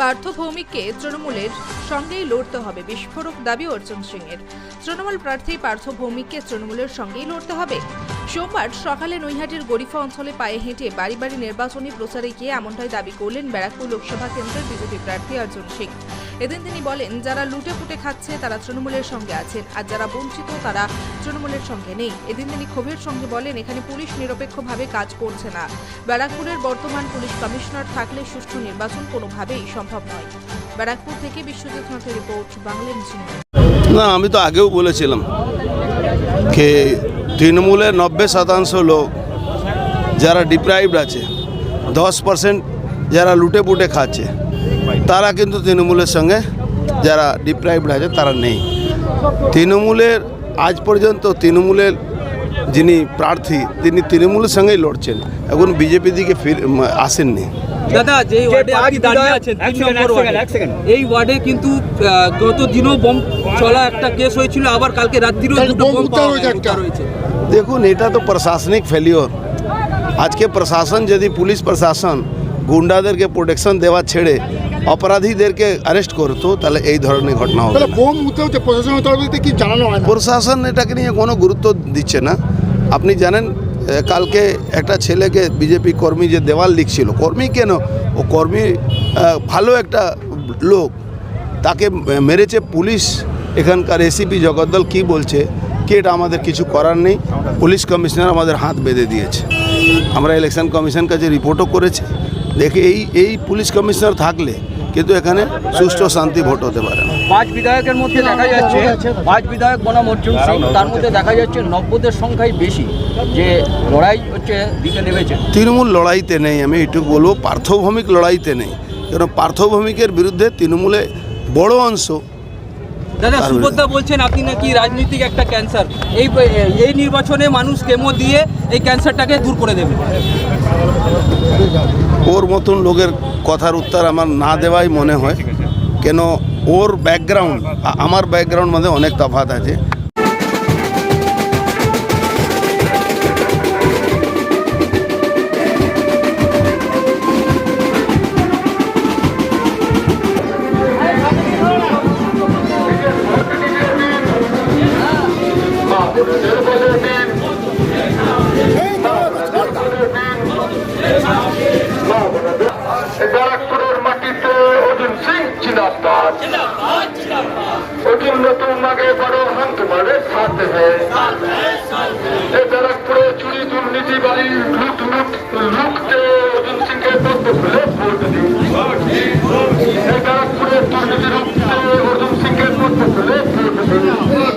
পার্থ ভৌমিককে তৃণমূলের সঙ্গেই লড়তে হবে। বিস্ফোরক দাবি অর্জুন সিংয়ের। তৃণমূল প্রার্থী পার্থ ভৌমিককে তৃণমূলের সঙ্গেই লড়তে হবে। সোমবার সকালে নৈহাটির গরিফা অঞ্চলে পায়ে হেঁটে বাড়ি বাড়ি নির্বাচনী প্রচারে গিয়ে এমনটাই দাবি করলেন ব্যারাকপুর লোকসভা কেন্দ্রের বিজেপি প্রার্থী অর্জুন সিং। এদিন তিনি বলেন, যারা লুটে ফুটে খাচ্ছে, তারা তৃণমূলের সঙ্গে আছেন, আর যারা বঞ্চিত, তারা তৃণমূলের সঙ্গে নেই। এদিন তিনি ক্ষোভের সঙ্গে বলেন, এখানে পুলিশ নিরপেক্ষভাবে কাজ করছে না। ব্যারাকপুরের বর্তমান পুলিশ কমিশনার থাকলে সুষ্ঠু নির্বাচন কোনোভাবেই সম্ভব নয়। ব্যারাকপুর থেকে বিশ্বজিৎ নাথের রিপোর্ট, বাংলা না, আমি তো আগেও বলেছিলাম তৃণমূলের নব্বই শতাংশ লোক যারা ডিপ্রাইভড আছে, দশ পার্সেন্ট যারা লুটে পুটে খাচ্ছে, তারা কিন্তু তৃণমূলের সঙ্গে যারা ডিপ্রাইভড আছে, তারা নেই। তৃণমূলের আজ পর্যন্ত তৃণমূলের যিনি প্রার্থী তিনি তৃণমূলের সঙ্গেই লড়ছেন। এখন বিজেপি দিকে ফির আসেননি। দাদা যে ওয়ার্ডে আপনি দাঁড়িয়ে আছেন তিন নম্বর ওয়ার্ডে। এই ওয়ার্ডে কিন্তু গত দিনও বোম চলা একটা কেস হয়েছিল আবার কালকে রাত্রিরও দুটো বোম দেখুন এটা তো প্রশাসনিক ফেলিওর আজকে প্রশাসন যদি পুলিশ প্রশাসন গুন্ডাদেরকে প্রোটেকশন দেওয়া ছেড়ে অপরাধীদেরকে অ্যারেস্ট করতো তাহলে এই ধরনের ঘটনা হবে তাহলে না। বোম উঠতে হচ্ছে প্রশাসনের তরফ থেকে কি জানানো হয় প্রশাসন এটাকে নিয়ে কোনো গুরুত্ব দিচ্ছে না। আপনি জানেন কালকে একটা ছেলেকে বিজেপি কর্মী যে দেওয়াল লিখছিল কর্মী কেন? ও কর্মী ভালো একটা লোক। তাকে মেরেছে পুলিশ। এখানকার এসিপি জগদ্দল কি বলছে? কি এটা আমাদের কিছু করার নেই? পুলিশ কমিশনার আমাদের হাত বেঁধে দিয়েছে। আমরা ইলেকশন কমিশন কাছে রিপোর্টও করেছি দেখে এই এই পুলিশ কমিশনার থাকলে কিন্তু এখানে সুষ্ঠু শান্তি ভোট হতে পারে পাঁচ বিধায়কের মধ্যে দেখা যাচ্ছে পাঁচ বিধায়ক বনাম অর্জুন সিং তার মধ্যে দেখা যাচ্ছে নব্বদের সংখ্যাই বেশি যে লড়াই হচ্ছে দিকে নেমেছে তৃণমূল লড়াইতে নেই আমি এটুকু বলব পার্থভৌমিক লড়াইতে নেই। কারণ পার্থভৌমিকের বিরুদ্ধে তৃণমূলে বড় অংশ দাদা সুভদ্রা বলছেন আপনি নাকি রাজনৈতিক একটা ক্যান্সার। এই এই নির্বাচনে মানুষ কেমো দিয়ে এই ক্যান্সারটাকে দূর করে দেবে। ওর মতন লোকের কথার উত্তর আমার না দেওয়াই মনে হয়। কেন ওর ব্যাকগ্রাউন্ড আমার ব্যাকগ্রাউন্ড মধ্যে অনেক তফাত আছে। ব্যারাকপুরের মাটিতে অর্জুন সিং চিনাবাদ অর্জুন নতুন মাগে বড় হন্ত মারে সাথে হ্যাঁ ব্যারাকপুরে চুরি দুর্নীতি বাড়ি লুট লুট লুট